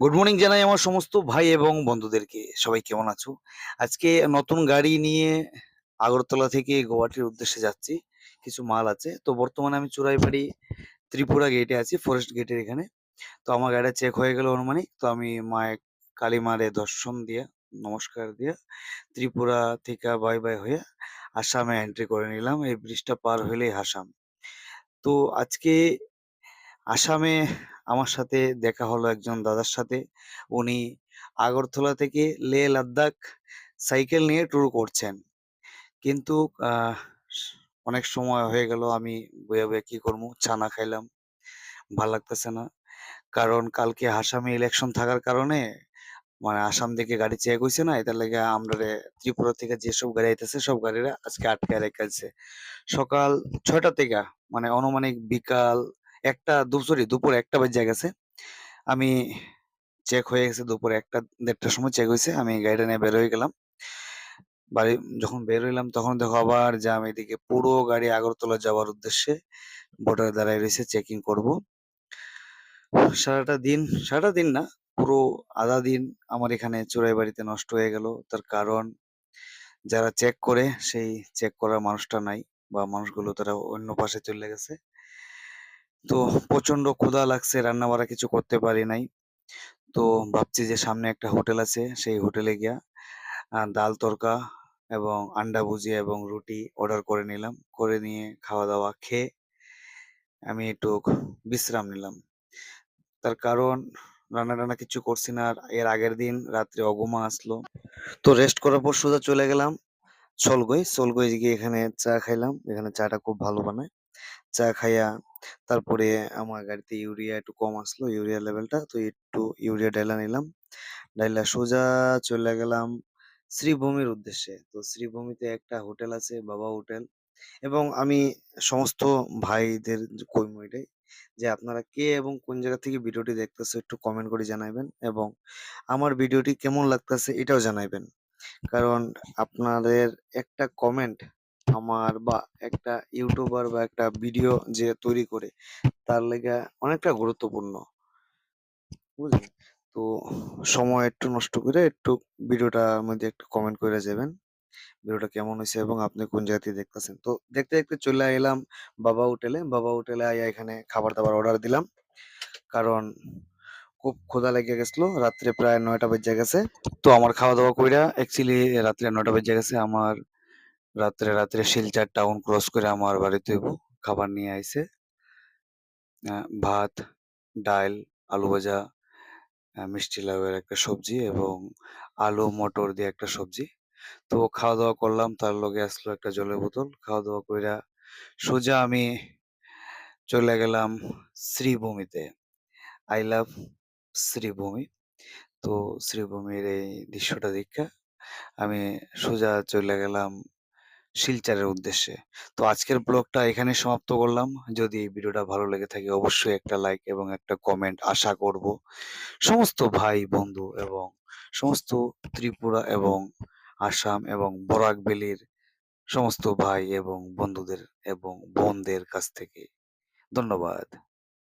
Good morning জানাই আমার সমস্ত ভাই এবং বন্ধুদেরকে। সবাই কেমন আছো? আজকে নতুন গাড়ি নিয়ে আগরতলা থেকে গুয়াহাটির উদ্দেশ্যে যাচ্ছি। কিছু মাল আছে। তো বর্তমানে আমি চুরাইবাড়ি ত্রিপুরা গেটে আছি ফরেস্ট গেটের এখানে। তো আমার গাড়িটা চেক হয়ে গেল অনুমানিক। তো আমি মায়ের কালী মারে দর্শন দিয়ে, নমস্কার দিয়ে ত্রিপুরা থেকে বাই বাই হয়ে আসামে এন্ট্রি করে নিলাম। এই ব্রিজটা পার হলেই আসাম। তো আজকে আসামে আমার সাথে দেখা হলো একজন দাদার সাথে। উনি আগরতলা থেকে লে লাদাখ সাইকেল নিয়ে ট্যুর করছেন। কিন্তু অনেক সময় হয়ে গেল, আমি বয়ে বয়ে কি করব? ছানা খাইলাম। ভালো লাগতেছে না। কারণ কালকে আসামে ইলেকশন থাকার কারণে মানে আসাম থেকে গাড়ি চেক হইছে না, এটার লেগে আমরা ত্রিপুরা থেকে যেসব গাড়ি আইতেছে, সব গাড়িরা আজকে আটকে রেখেছে। সকাল ছয়টা থেকে মানে অনুমানিক বিকাল একটা দুপুরি দুপুর একটা বেজে গেছে। আমি চেক হয়ে গেছে, দুপুর একটা, দেড়টার সময় চেক হয়েছে, আমি গাড়িটা নিয়ে বের হয়ে গেলাম। বাড়ি যখন বের হইলাম, তখন দেখো আবার জ্যাম এদিকে পুরো গাড়ি আগরতলা যাওয়ার উদ্দেশ্যে বর্ডারে দাঁড়ায় রয়েছে চেকিং করব। সারাটা দিন সারাটা দিন না, পুরো আধা দিন আমার এখানে চোরাই বাড়িতে নষ্ট হয়ে গেল। তার কারণ, যারা চেক করে, সেই চেক করার মানুষটা নাই বা মানুষগুলো তারা অন্য পাশে চলে গেছে। তো প্রচণ্ড ক্ষুধা লাগছে রান্না বাড়া কিছু করতে পারি নাই। তো ভাবছি যে সামনে একটা হোটেল আছে, সেই হোটেলে গিয়া ডাল তরকা এবং আন্ডা ভুজিয়া এবং রুটি অর্ডার করে নিলাম। করে নিয়ে খাওয়া দাওয়া খেয়ে আমি একটু বিশ্রাম নিলাম। তার কারণ রান্না টান্না কিছু করছি না এর আগের দিন রাত্রে অগুমা আসলো। তো রেস্ট করার পর সোজা চলে গেলাম। সলগই সলগই গিয়ে এখানে চা খাইলাম। এখানে চাটা খুব ভালো বানায়। চা খাইয়া তারপরে আমার গাড়িতে ইউরিয়া একটু কম আসলো ইউরিয়া লেভেলটা। তো একটু ইউরিয়া ডাইলা নিলাম। ডাইলা সোজা চলে গেলাম শ্রীভূমির উদ্দেশ্যে। তো শ্রীভূমিতে একটা হোটেল আছে বাবা হোটেল। এবং আমি সমস্ত ভাইদের কইমু এটাই যে আপনারা কে এবং কোন জায়গা থেকে ভিডিওটি দেখতেছে একটু কমেন্ট করে জানাবেন এবং আমার ভিডিওটি কেমন লাগতেছে এটাও জানাবেন কারণ আপনাদের একটা কমেন্ট আমার বা একটা ইউটিউবার বা একটা ভিডিও যে তৈরি করে, তার লেগে অনেকটা গুরুত্বপূর্ণ। বুঝলেন? তো সময় একটু নষ্ট করে একটু ভিডিওটার মধ্যে একটু কমেন্ট করে যাবেন, ভিডিওটা কেমন হয়েছে এবং আপনি কোন জায়গা থেকে দেখতেছেন? তো দেখতে দেখতে চলে এলাম বাবা হোটেলে। বাবা হোটেলে আইয়া এখানে খাবার দাবার অর্ডার দিলাম, কারণ খুব ক্ষুধা লেগে গেছিল। রাত্রে প্রায় নয়টা বেজে গেছে। তো আমার খাওয়া দাওয়া কইরা অ্যাকচুয়ালি রাত্রে নয়টা বেজে গেছে। আমার রাত্রে রাত্রে শিলচর টাউন ক্রস করে আমার বাড়িতে খাবার নিয়ে আহ, ভাত ডাল আলু ভাজা মিষ্টি লাউয়ের একটা সবজি এবং আলু মটর দিয়ে একটা সবজি। তো খাওয়া দাওয়া করলাম তার লগে আসলো একটা জলের বোতল। খাওয়া দাওয়া কইরা সোজা আমি চলে গেলাম শ্রীভূমিতে। I love Sreebhumi. তো শ্রীভূমির এই দৃশ্যটা দেখা আমি সোজা চলে গেলাম শিলচরের উদ্দেশ্যে। তো আজকের ব্লগটা এখানে সমাপ্ত করলাম। যদি এই ভিডিওটা ভালো লেগে থাকে অবশ্যই একটা লাইক এবং একটা কমেন্ট আশা করব। সমস্ত ভাই, বন্ধু এবং সমস্ত ত্রিপুরা এবং আসাম এবং বরাক ভ্যালির সমস্ত ভাই এবং বন্ধুদের এবং বোনদের কাছ থেকে ধন্যবাদ।